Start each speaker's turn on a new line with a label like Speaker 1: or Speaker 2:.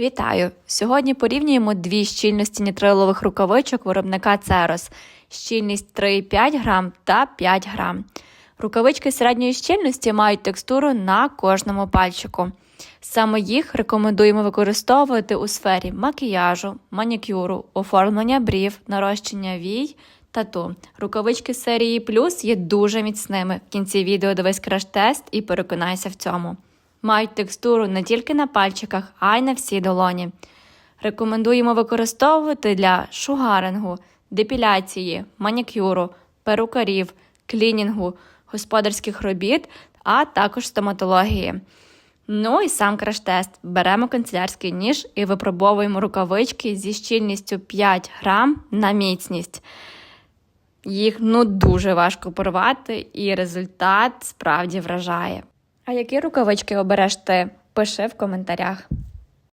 Speaker 1: Вітаю! Сьогодні порівнюємо дві щільності нітрилових рукавичок виробника Церос. Щільність 3,5 грам та 5 грам. Рукавички середньої щільності мають текстуру на кожному пальчику. Саме їх рекомендуємо використовувати у сфері макіяжу, манікюру, оформлення брів, нарощення вій, тату. Рукавички серії Плюс є дуже міцними. В кінці відео дивись краш-тест і переконайся в цьому. Мають текстуру не тільки на пальчиках, а й на всій долоні. Рекомендуємо використовувати для шугарингу, депіляції, манікюру, перукарів, клінінгу, господарських робіт, а також стоматології. Ну і сам краш-тест. Беремо канцелярський ніж і випробовуємо рукавички зі щільністю 5 грам на міцність. Їх ну дуже важко порвати, і результат справді вражає. А які рукавички обереш ти? Пиши в коментарях.